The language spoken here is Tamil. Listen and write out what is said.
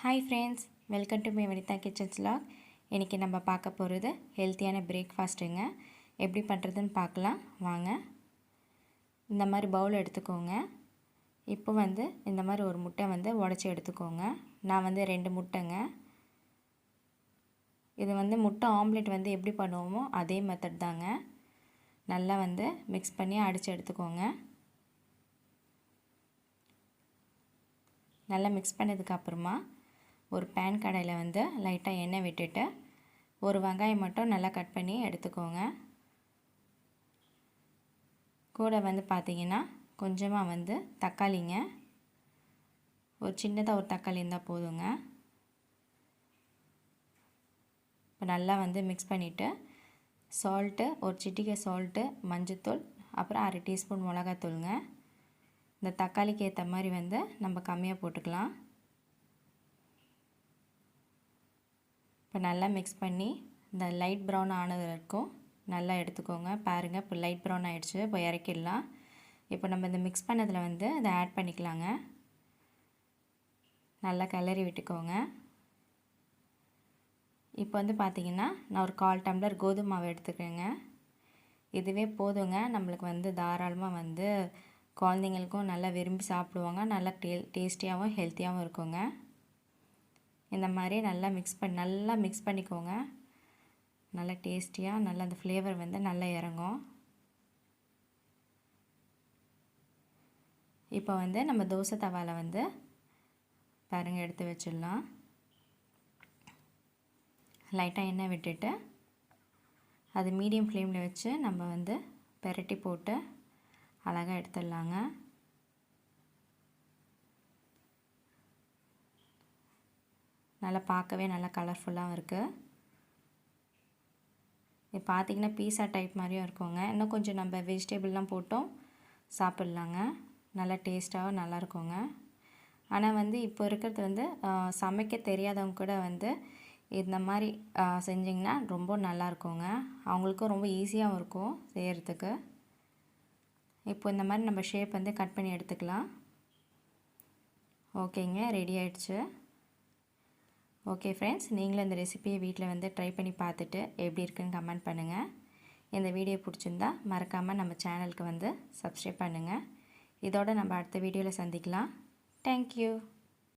Hi friends welcome to my Vanitha kitchens lock இன்றைக்கி நம்ம பார்க்க போகிறது ஹெல்த்தியான பிரேக்ஃபாஸ்ட்டுங்க எப்படி பண்ணுறதுன்னு பார்க்கலாம். வாங்க. இந்த மாதிரி பவுல் எடுத்துக்கோங்க. இப்போ வந்து இந்த மாதிரி ஒரு முட்டை வந்து உடச்சி எடுத்துக்கோங்க. நான் வந்து ரெண்டு முட்டைங்க. இது வந்து முட்டை ஆம்லேட் வந்து எப்படி பண்ணுவோமோ அதே மெத்தட் தாங்க. நல்லா வந்து மிக்ஸ் பண்ணி அடித்து எடுத்துக்கோங்க. நல்லா மிக்ஸ் பண்ணதுக்கப்புறமா ஒரு பேன் கடையில் வந்து லைட்டாக எண்ணெய் விட்டுட்டு ஒரு வெங்காயம் மட்டும் நல்லா கட் பண்ணி எடுத்துக்கோங்க. கூட வந்து பார்த்திங்கன்னா கொஞ்சமாக வந்து தக்காளிங்க. ஒரு சின்னதாக ஒரு தக்காளி இருந்தால் போதுங்க. இப்போ நல்லா வந்து மிக்ஸ் பண்ணிவிட்டு சால்ட்டு ஒரு சிட்டிக்கை சால்ட்டு மஞ்சத்தூள் அப்புறம் அரை டீஸ்பூன் மிளகாத்தூளுங்க. இந்த தக்காளிக்கு ஏற்ற மாதிரி வந்து நம்ம கம்மியாக போட்டுக்கலாம். இப்போ நல்லா மிக்ஸ் பண்ணி இந்த லைட் ப்ரௌன் ஆனது வரைக்கும் நல்லா எடுத்துக்கோங்க. பாருங்கள் இப்போ லைட் ப்ரௌன் ஆகிடுச்சு இப்போ இறக்கிடலாம். இப்போ நம்ம இந்த மிக்ஸ் பண்ணதில் வந்து அதை ஆட் பண்ணிக்கலாங்க. நல்லா கிளறி விட்டுக்கோங்க. இப்போ வந்து பார்த்திங்கன்னா நான் ஒரு கால் டம்ளர் கோதுமை மாவு எடுத்துக்கிறேங்க. இதுவே போதுங்க. நம்மளுக்கு வந்து தாராளமாக வந்து குழந்தைங்களுக்கும் நல்லா விரும்பி சாப்பிடுவாங்க. நல்லா டே டேஸ்டியாகவும் ஹெல்த்தியாகவும் இருக்குங்க. இந்த மாதிரி நல்லா மிக்ஸ் பண்ணி நல்லா மிக்ஸ் பண்ணிக்கோங்க. நல்லா டேஸ்டியாக நல்லா அந்த ஃப்ளேவர் வந்து நல்லா இறங்கும். இப்போ வந்து நம்ம தோசை தவாவில் வந்து பாருங்கள் எடுத்து வச்சிடலாம். லைட்டாக எண்ணெய் விட்டுட்டு அது மீடியம் ஃப்ளேமில் வச்சு நம்ம வந்து பெரட்டி போட்டு அழகாக எடுத்துடலாங்க. நல்லா பார்க்கவே நல்லா கலர்ஃபுல்லாகவும் இருக்குது இது பார்த்திங்கன்னா பீஸா டைப் மாதிரியும் இருக்குங்க. இன்னும் கொஞ்சம் நம்ம வெஜிடபிள்லாம் போட்டும் சாப்பிட்லாங்க. நல்லா டேஸ்ட்டாகவும் நல்லா இருக்குங்க. ஆனால் வந்து இப்போ இருக்கிறது வந்து சமைக்க தெரியாதவங்க கூட வந்து இந்த மாதிரி செஞ்சிங்கன்னா ரொம்ப நல்லா இருக்குங்க. அவங்களுக்கும் ரொம்ப ஈஸியாகவும் இருக்கும் செய்கிறதுக்கு இப்போ இந்த மாதிரி நம்ம ஷேப் வந்து கட் பண்ணி எடுத்துக்கலாம். ஓகேங்க ரெடி ஆயிடுச்சு. ஓகே ஃப்ரெண்ட்ஸ் நீங்களும் இந்த ரெசிபியை வீட்டில் வந்து ட்ரை பண்ணி பார்த்துட்டு எப்படி இருக்குன்னு கமெண்ட் பண்ணுங்கள் இந்த வீடியோ பிடிச்சிருந்தா மறக்காமல் நம்ம சேனலுக்கு வந்து சப்ஸ்கிரைப் பண்ணுங்கள் இதோட நம்ம அடுத்த வீடியோவில் சந்திக்கலாம். தேங்க்யூ